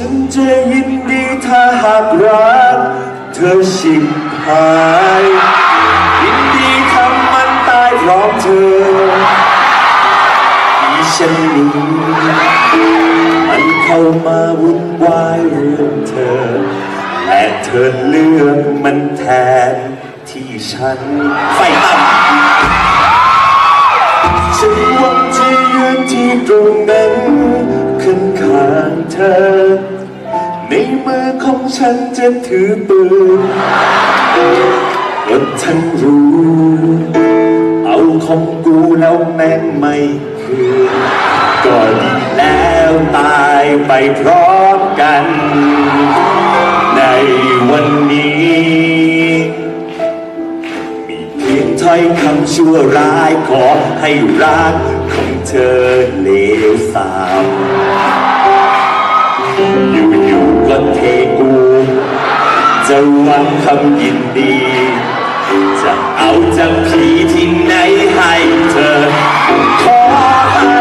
ฉันจะยินดีถ้าหากรักเธอชิบหายยินดีทำมันตายพร้อมเธอที่ฉันนี้มันเข้ามาวุ่นวายเรื่องเธอแต่เธอเลือกมันแทนที่ฉันไฟต่ำฉันหวังจะยืนที่ตรงนั้น มือของฉันจะถือปืนก็ฉันรู้ เอาของกูแล้วแม่งไม่คืนก็ดีแล้วตายไปพร้อมกัน ในวันนี้ มีเพียงถ้อยคำชั่วร้ายขอให้รักของเธอเลวสามอยู่ ฟังคำยินดี จะเอาจากผีที่ไหนให้เธอ ขอให้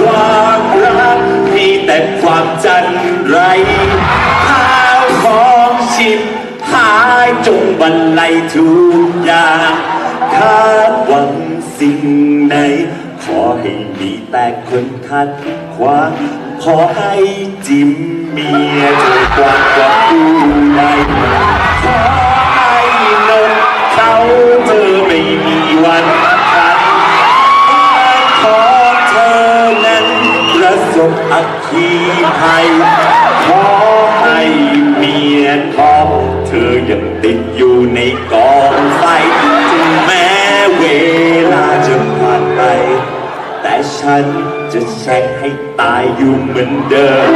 ความรักมีแต่ความจันไรข้าวของชิบหายจงบรรลัยทุกอย่างคาดหวังสิ่งไหน ขอให้มีแต่คนคัดขวางขอให้จิ้มเมียเธอกว่ากว่าผู้ใด จบอัคคีภัยขอให้เมียของเธอยังติดอยู่ในกองไฟถึงแม้เวลาจะผ่านไป แต่ฉันจะแช่งให้ตายอยู่เหมือนเดิม